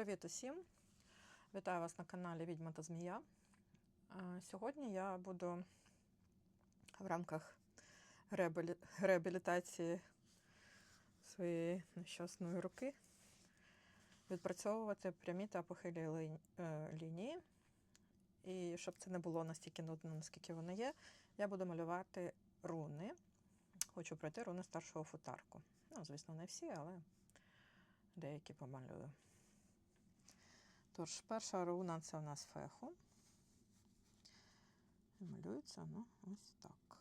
Привіт усім! Вітаю вас на каналі Відьма та Змія. Сьогодні я буду в рамках реабілітації своєї нещасної руки відпрацьовувати прямі та похилі е, лінії. І щоб це не було настільки нудно, наскільки воно є, я буду малювати руни. Хочу пройти руни старшого футарку. Ну, звісно, не всі, але деякі помалюю. Тож, перша руна це у нас феху. І малюється ну, ось так.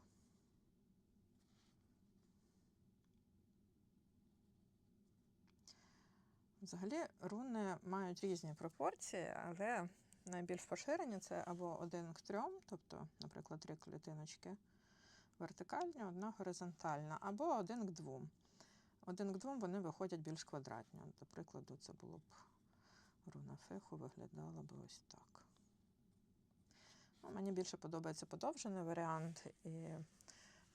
Взагалі, руни мають різні пропорції, але найбільш поширені це або один к трьом, тобто, наприклад, три клітиночки вертикальні, одна горизонтальна, або один к двом. Один к двом вони виходять більш квадратні. До прикладу, це було б руна феху виглядала би ось так. Ну, мені більше подобається подовжений варіант. І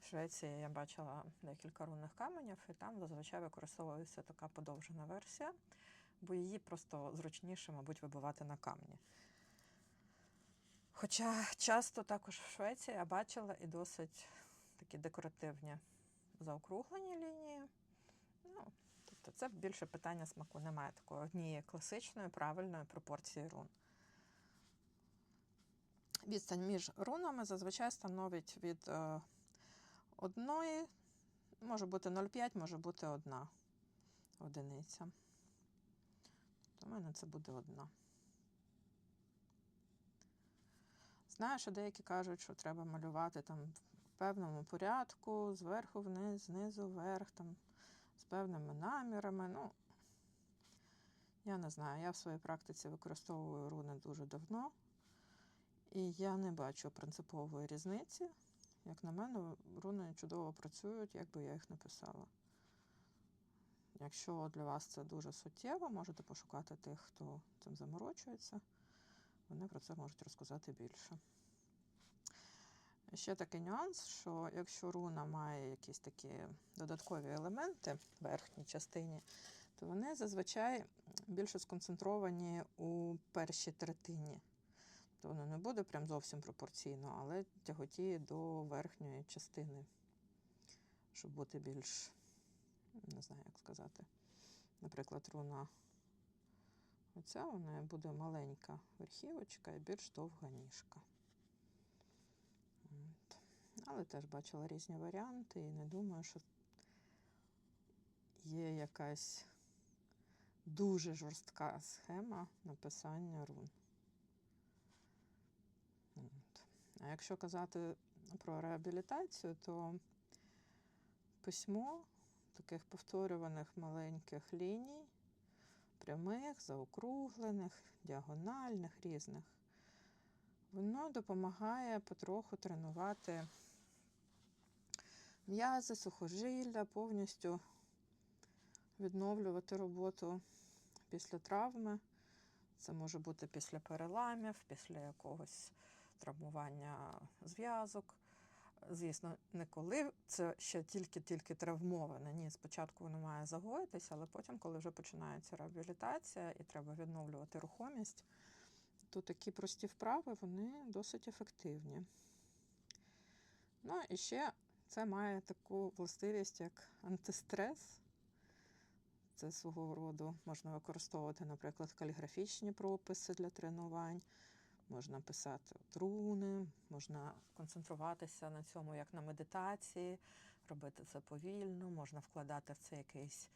в Швеції я бачила декілька рунних каменів, і там зазвичай використовується така подовжена версія, бо її просто зручніше, мабуть, вибивати на камні. Хоча часто також в Швеції я бачила і досить такі декоративні заокруглені лінії. Ну, тобто це більше питання смаку. Немає такої однієї класичної правильної пропорції рун. Відстань між рунами зазвичай становить від е, одної, може бути 0,5, може бути одна одиниця. У мене це буде одна. Знаю, що деякі кажуть, що треба малювати там в певному порядку, зверху вниз, знизу вверх, там, з певними намірами. Ну, я не знаю, я в своїй практиці використовую руни дуже давно, і я не бачу принципової різниці. Як на мене, руни чудово працюють, як би я їх написала. Якщо для вас це дуже суттєво, можете пошукати тих, хто цим заморочується. Вони про це можуть розказати більше. Ще такий нюанс, що якщо руна має якісь такі додаткові елементи в верхній частині, то вони зазвичай більше сконцентровані у першій третині. То воно не буде прям зовсім пропорційно, але тяготіє до верхньої частини, щоб бути більш, не знаю, як сказати. Наприклад, руна оця вона буде маленька верхівочка і більш довга ніжка. Але теж бачила різні варіанти і не думаю, що є якась дуже жорстка схема написання рун. От. А якщо казати про реабілітацію, то письмо таких повторюваних маленьких ліній, прямих, заокруглених, діагональних, різних, воно допомагає потроху тренувати м'язи, сухожилля, повністю відновлювати роботу після травми. Це може бути після переламів, після якогось травмування зв'язок. Звісно, не коли це ще тільки-тільки травмоване. Ні, спочатку воно має загоїтися, але потім, коли вже починається реабілітація і треба відновлювати рухомість, то такі прості вправи вони досить ефективні. Ну і ще це має таку властивість, як антистрес. Це свого роду можна використовувати, наприклад, каліграфічні прописи для тренувань, можна писати от руни, можна концентруватися на цьому як на медитації, робити це повільно, можна вкладати в це якийсь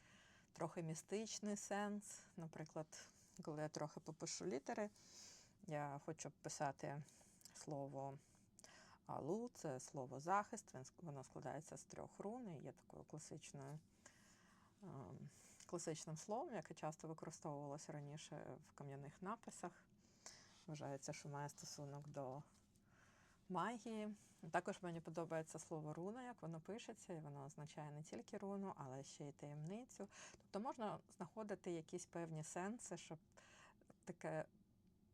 трохи містичний сенс. Наприклад, коли я трохи попишу літери, я хочу писати слово алу, це слово захист, воно складається з трьох рун і є такою класичною. ем, Класичним словом, яке часто використовувалося раніше в кам'яних написах. Вважається, що має стосунок до магії. Також мені подобається слово руна, як воно пишеться, і воно означає не тільки руну, але ще й таємницю. Тобто можна знаходити якісь певні сенси, щоб таке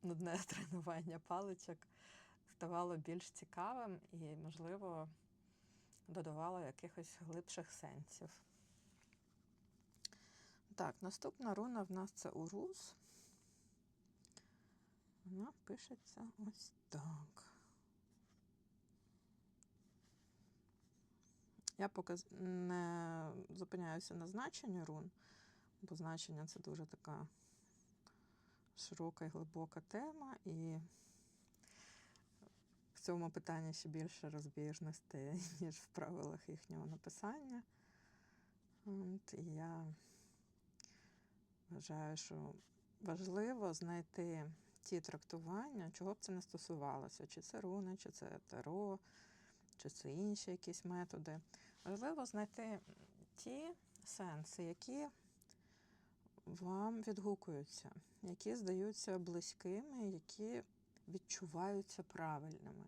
нудне тренування паличок ставало більш цікавим і, можливо, додавало якихось глибших сенсів. Так, наступна руна в нас це урус. Вона пишеться ось так. Я поки не зупиняюся на значенні рун, бо значення це дуже така широка і глибока тема, і цьому питанні ще більше розбіжностей, ніж в правилах їхнього написання. От, і я вважаю, що важливо знайти ті трактування, чого б це не стосувалося, чи це руни, чи це таро, чи це інші якісь методи. Важливо знайти ті сенси, які вам відгукуються, які здаються близькими, які відчуваються правильними.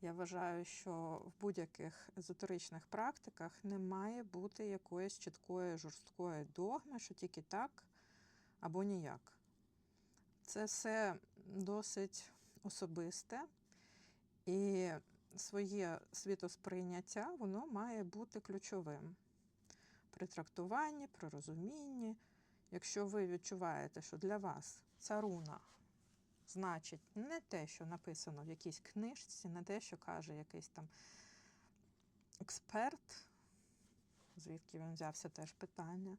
Я вважаю, що в будь-яких езотеричних практиках не має бути якоїсь чіткої жорсткої догми, що тільки так або ніяк. Це все досить особисте, і своє світосприйняття воно має бути ключовим при трактуванні, при розумінні. Якщо ви відчуваєте, що для вас ця руна значить не те, що написано в якійсь книжці, не те, що каже якийсь там експерт, звідки він взявся теж питання.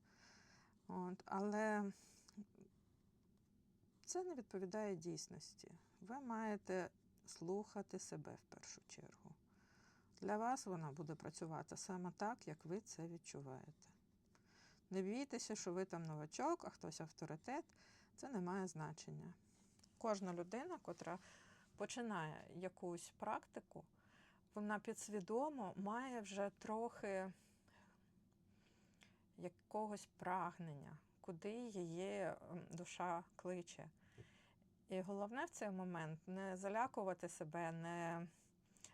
От, але це не відповідає дійсності. Ви маєте слухати себе в першу чергу. Для вас вона буде працювати саме так, як ви це відчуваєте. Не бійтеся, що ви там новачок, а хтось авторитет. Це не має значення. Кожна людина, котра починає якусь практику, вона підсвідомо має вже трохи якогось прагнення, куди її душа кличе. І головне в цей момент не залякувати себе, не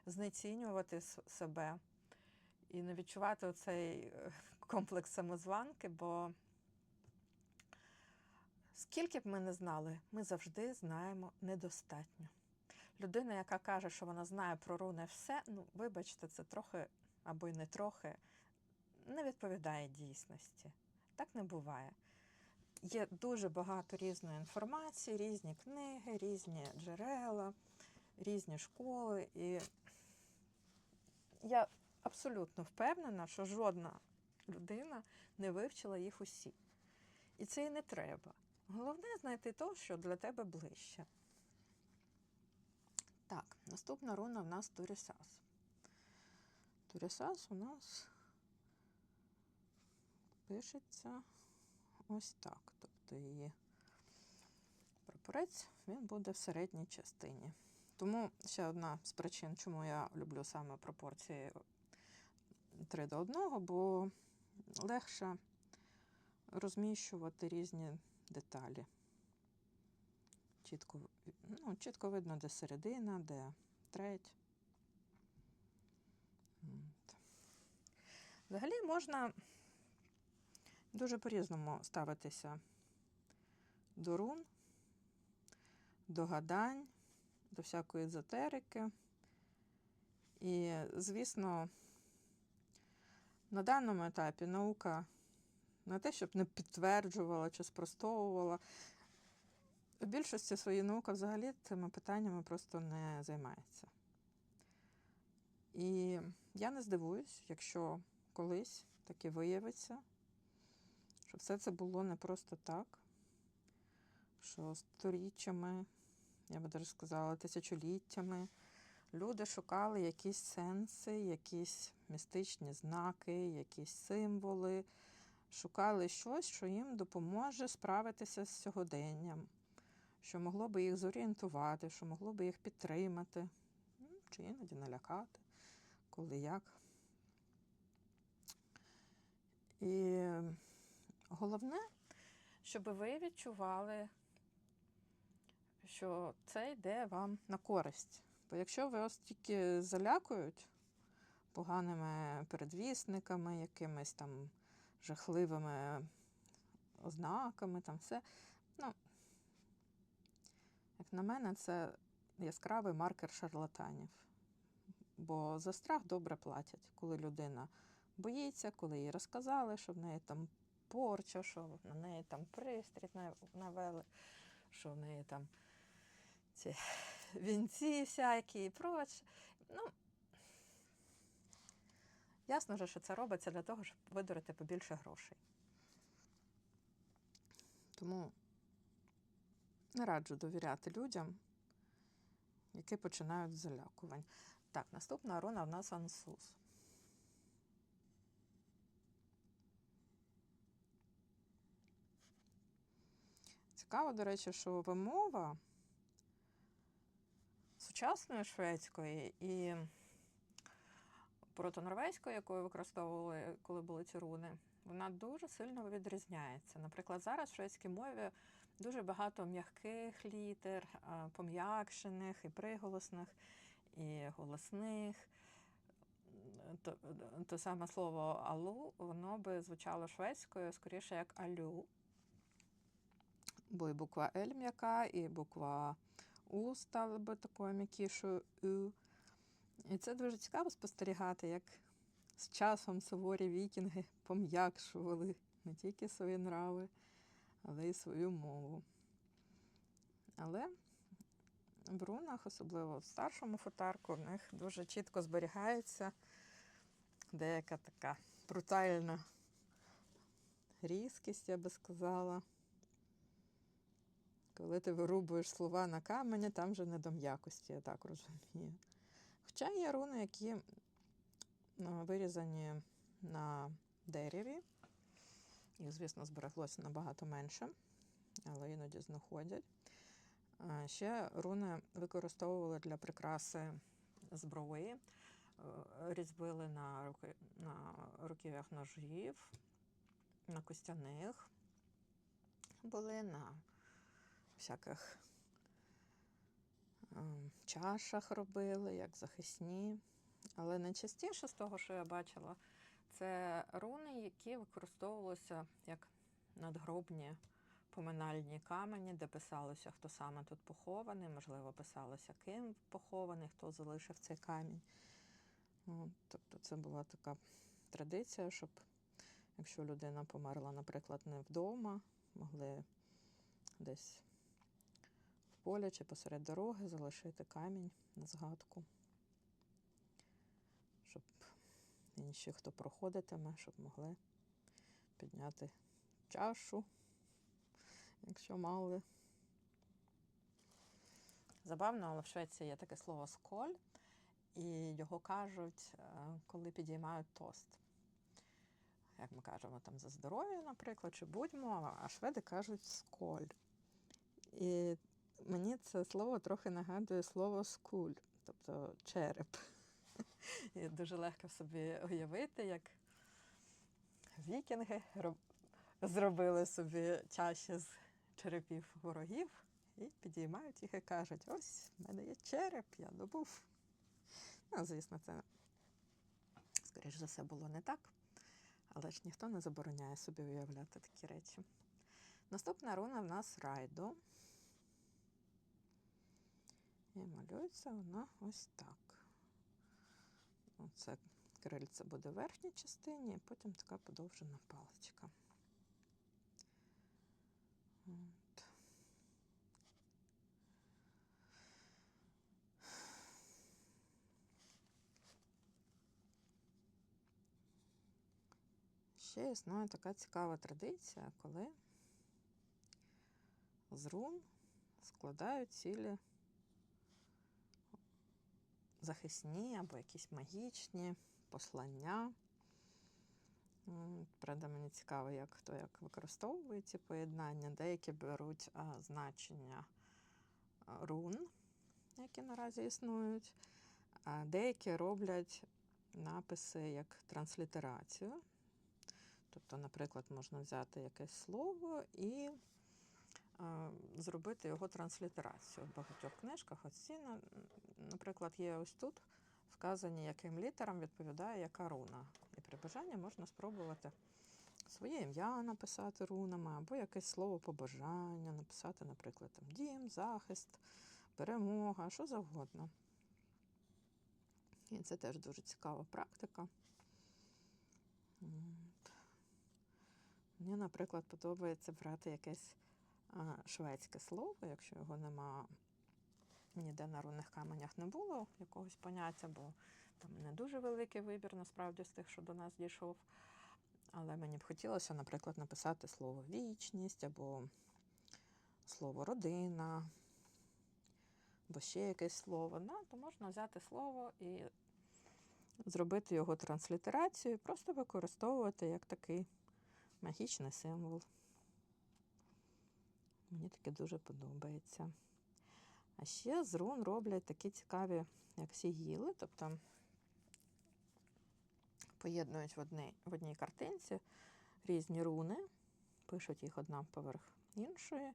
знецінювати себе і не відчувати оцей е, комплекс самозванки, бо скільки б ми не знали, ми завжди знаємо недостатньо. Людина, яка каже, що вона знає про руни все, ну, вибачте, це трохи або й не трохи не відповідає дійсності. Так не буває. Є дуже багато різної інформації, різні книги, різні джерела, різні школи. І я абсолютно впевнена, що жодна людина не вивчила їх усі. І це і не треба. Головне знайти те, що для тебе ближче. Так, наступна руна в нас Турісас. Турісас у нас пишеться ось так. Тобто її прапорець він буде в середній частині. Тому ще одна з причин, чому я люблю саме пропорції 3 до 1, бо легше розміщувати різні деталі. Чітко, ну, чітко видно, де середина, де треть. Взагалі можна дуже по-різному ставитися до рун, до гадань, до всякої езотерики. І, звісно, на даному етапі наука не те, щоб не підтверджувала чи спростовувала. В більшості своєї наука взагалі цими питаннями просто не займається. І я не здивуюсь, якщо колись таки виявиться, що все це було не просто так, що сторіччями, я би даже сказала, тисячоліттями люди шукали якісь сенси, якісь містичні знаки, якісь символи, шукали щось, що їм допоможе справитися з сьогоденням, що могло би їх зорієнтувати, що могло би їх підтримати, ну, чи іноді налякати, коли як. І головне, щоб ви відчували, що це йде вам на користь. Бо якщо вас тільки залякують поганими передвісниками, якимись там жахливими ознаками, там все, ну, як на мене, це яскравий маркер шарлатанів. Бо за страх добре платять, коли людина боїться, коли їй розказали, що в неї там порча, що на неї там пристрій навели, що в неї там ці вінці всякі і проче. Ну, ясно же, що це робиться для того, щоб видурити побільше грошей. Тому не раджу довіряти людям, які починають з залякувань. Так, наступна руна в нас ансус. Цікаво, до речі, що вимова сучасної шведської і протонорвезької, якою використовували, коли були ці руни, вона дуже сильно відрізняється. Наприклад, зараз в шведській мові дуже багато м'яких літер, пом'якшених і приголосних, і голосних. То саме слово алу, воно би звучало шведською скоріше як алю. Бо і буква Л м'яка, і буква У стала би такою м'якішою Ю. І це дуже цікаво спостерігати, як з часом суворі вікінги пом'якшували не тільки свої нрави, але й свою мову. Але в рунах, особливо в старшому футарку, в них дуже чітко зберігається деяка така брутальна різкість, я би сказала. Коли ти вирубуєш слова на камені, там вже не до м'якості, я так розумію. Хоча є руни, які ну, вирізані на дереві. Їх, звісно, збереглося набагато менше, але іноді знаходять. Ще руни використовували для прикраси зброї, е, різьбили на, руки, на руків'ях ножів, на костяних були, на всяких чашах робили, як захисні. Але найчастіше з того, що я бачила, це руни, які використовувалися як надгробні поминальні камені, де писалося, хто саме тут похований, можливо, писалося, ким похований, хто залишив цей камінь. От, тобто це була така традиція, щоб якщо людина померла, наприклад, не вдома, могли десь в полі чи посеред дороги залишити камінь на згадку, щоб інші, хто проходитиме, щоб могли підняти чашу, якщо мали. Забавно, але в Швеції є таке слово сколь, і його кажуть, е, коли підіймають тост. Як ми кажемо, там за здоров'я, наприклад, чи будьмо, а шведи кажуть сколь. І мені це слово трохи нагадує слово скуль, тобто череп. І дуже легко собі уявити, як вікінги роб- зробили собі чаші з черепів ворогів і підіймають їх і кажуть: ось в мене є череп, я добув. Ну, звісно, це, скоріш за все, було не так, але ж ніхто не забороняє собі уявляти такі речі. Наступна руна в нас райдо. І малюється вона ось так. Оце крильце буде в верхній частині, і потім така подовжена паличка. От. Ще існує така цікава традиція, коли з рун складають цілі захисні або якісь магічні послання. Правда, мені цікаво, як хто як використовує ці поєднання. Деякі беруть а, значення рун, які наразі існують, а деякі роблять написи як транслітерацію. Тобто, наприклад, можна взяти якесь слово і а, зробити його транслітерацію в багатьох книжках. Ось ці, на- наприклад, є ось тут вказані, яким літерам відповідає яка руна. І при бажанні можна спробувати своє ім'я написати рунами, або якесь слово побажання, написати, наприклад, там, дім, захист, перемога, що завгодно. І це теж дуже цікава практика. Мені, наприклад, подобається брати якесь шведське слово, якщо його нема ніде на рунних каменях не було якогось поняття, бо там не дуже великий вибір насправді з тих, що до нас дійшов. Але мені б хотілося, наприклад, написати слово вічність або слово родина, або ще якесь слово. Ну, то можна взяти слово і зробити його транслітерацію, і просто використовувати як такий магічний символ. Мені таке дуже подобається. А ще з рун роблять такі цікаві, як сігіли, тобто поєднують в одній, в одній картинці різні руни, пишуть їх одна поверх іншої,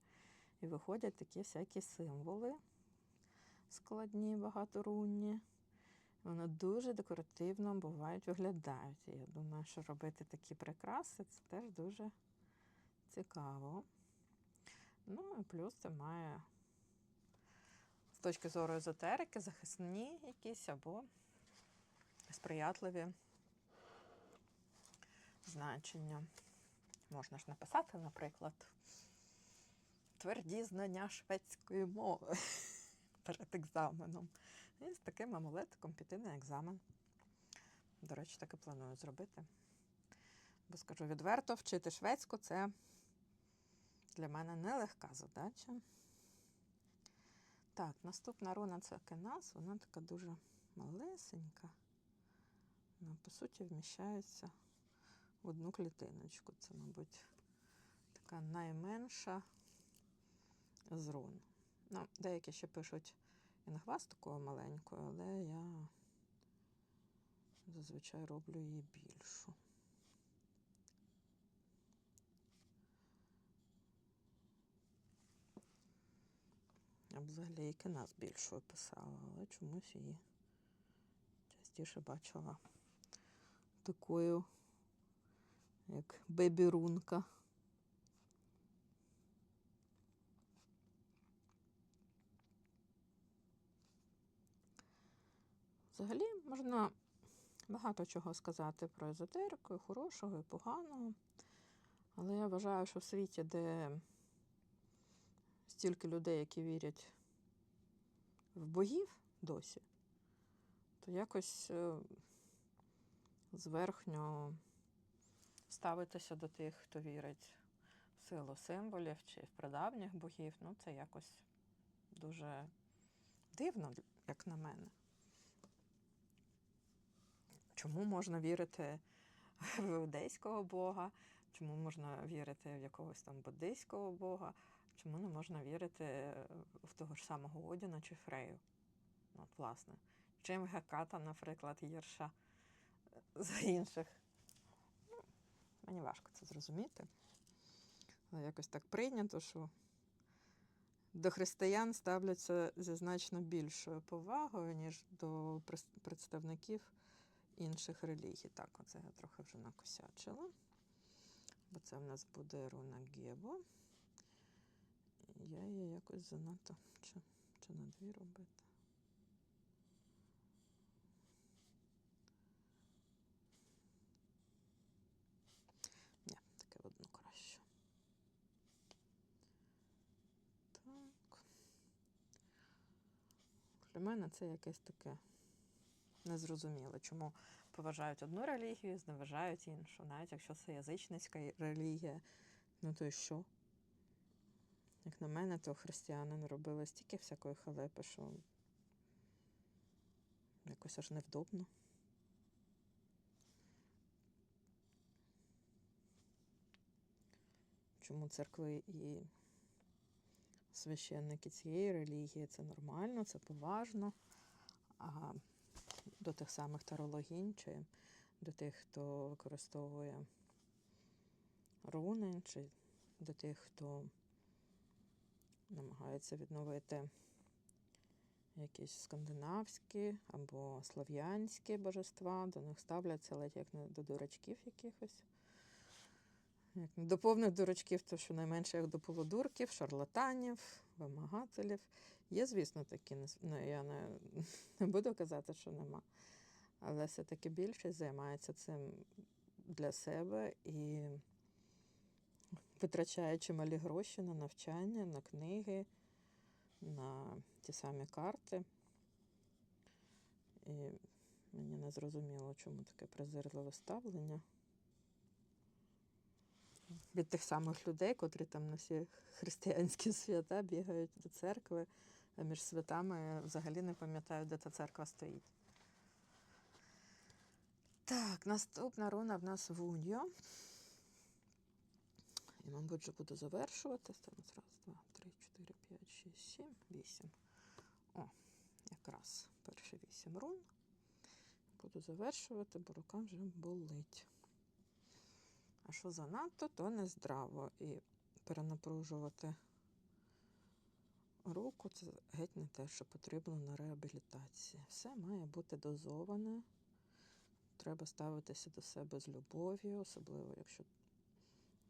і виходять такі всякі символи складні, багаторунні. Вони дуже декоративно бувають, виглядають. І я думаю, що робити такі прикраси це теж дуже цікаво. Ну і плюс це має точки зору езотерики, захисні якісь або сприятливі значення. Можна ж написати, наприклад, тверді знання шведської мови перед екзаменом. І з таким амулетиком піти на екзамен. До речі, так і планую зробити. Бо скажу відверто, вчити шведську це для мене нелегка задача. Так, наступна руна це кенас, вона така дуже малесенька. Вона, по суті, вміщається в одну клітиночку. Це, мабуть, така найменша з рун. Ну, деякі ще пишуть інгваз такою маленькою, але я зазвичай роблю її більшу. Я б взагалі і кінас більшою писала, але чомусь її частіше бачила такою, як бебірунка. Взагалі можна багато чого сказати про езотерику, і хорошого і поганого. Але я вважаю, що в світі, де стільки людей, які вірять в богів досі, то якось е, зверхньо ставитися до тих, хто вірить в силу символів чи в прадавніх богів, ну це якось дуже дивно, як на мене. Чому можна вірити в іудейського Бога? Чому можна вірити в якогось там буддийського Бога? Чому не можна вірити в того ж самого Одіна чи Фрею? Ну, От, власне. Чим Геката, наприклад, гірша за інших? Ну, мені важко це зрозуміти. Але якось так прийнято, що до християн ставляться зі значно більшою повагою, ніж до представників інших релігій. Так, оце я трохи вже накосячила. Бо це в нас буде руна Гебо. Я її якось занадто чи, чи на дві робити. Ні, таке одну краще. Так. Для мене це якесь таке незрозуміло, чому поважають одну релігію, зневажають іншу. Навіть якщо це язичницька релігія, ну то й що? Як на мене, то християни робили стільки всякої халепи, що якось аж невдобно. Чому церкви і священники цієї релігії це нормально, це поважно. А до тих самих тарологінь, чи до тих, хто використовує руни, чи до тих, хто намагається відновити якісь скандинавські або слав'янські божества, до них ставляться ледь як до дурачків якихось. Як не до повних дурачків, то щонайменше як до полудурків, шарлатанів, вимагателів. Є, звісно, такі, ну, я не, не буду казати, що нема. Але все-таки більшість займається цим для себе і витрачає чималі гроші на навчання, на книги, на ті самі карти. І мені не зрозуміло, чому таке презирливе ставлення. Від тих самих людей, котрі там на всі християнські свята бігають до церкви, а між святами взагалі не пам'ятаю, де та церква стоїть. Так, наступна руна в нас Вуньо. І, мабуть, буду завершувати. Там раз, два, три, чотири, п'ять, шість, сім, вісім. О, якраз перші вісім рун. Буду завершувати, бо рука вже болить. А що занадто, то не здраво. І перенапружувати руку це геть не те, що потрібно на реабілітації. Все має бути дозоване. Треба ставитися до себе з любов'ю, особливо якщо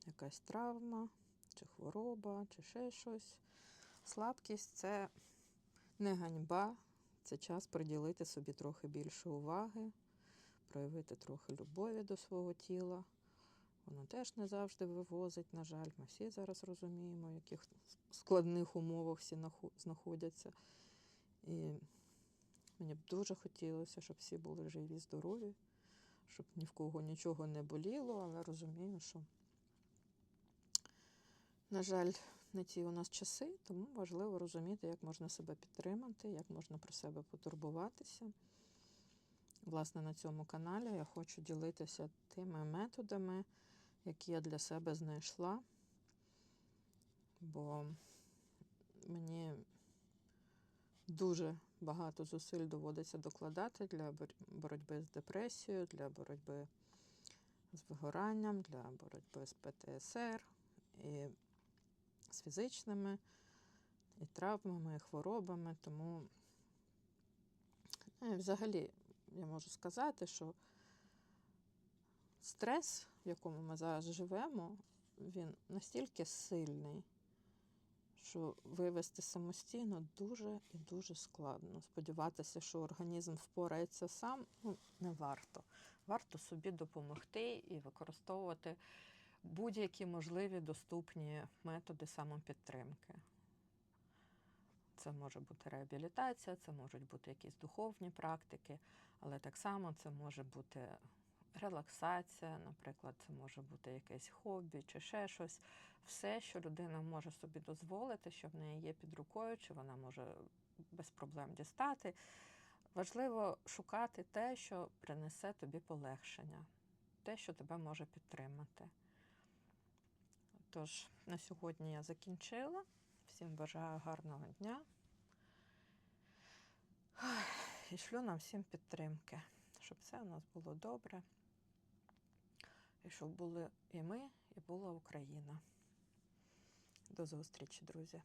якась травма, чи хвороба, чи ще щось. Слабкість це не ганьба, це час приділити собі трохи більше уваги, проявити трохи любові до свого тіла. Воно теж не завжди вивозить, на жаль. Ми всі зараз розуміємо, в яких складних умовах всі знаходяться. І мені б дуже хотілося, щоб всі були живі, здорові, щоб ні в кого нічого не боліло, але розумію, що, на жаль, не ті у нас часи, тому важливо розуміти, як можна себе підтримати, як можна про себе потурбуватися. Власне, на цьому каналі я хочу ділитися тими методами, які я для себе знайшла, бо мені дуже багато зусиль доводиться докладати для боротьби з депресією, для боротьби з вигоранням, для боротьби з ПТСР і з фізичними і травмами, і хворобами. Тому ну, і взагалі я можу сказати, що стрес, в якому ми зараз живемо, він настільки сильний, що вивести самостійно дуже і дуже складно. Сподіватися, що організм впорається сам, ну, не варто. Варто собі допомогти і використовувати будь-які можливі доступні методи самопідтримки. Це може бути реабілітація, це можуть бути якісь духовні практики, але так само це може бути релаксація, наприклад, це може бути якесь хобі чи ще щось. Все, що людина може собі дозволити, що в неї є під рукою, чи вона може без проблем дістати. Важливо шукати те, що принесе тобі полегшення, те, що тебе може підтримати. Тож, на сьогодні я закінчила. Всім бажаю гарного дня. І шлю нам всім підтримки, щоб все у нас було добре. І щоб були і ми, і була Україна. До зустрічі, друзі!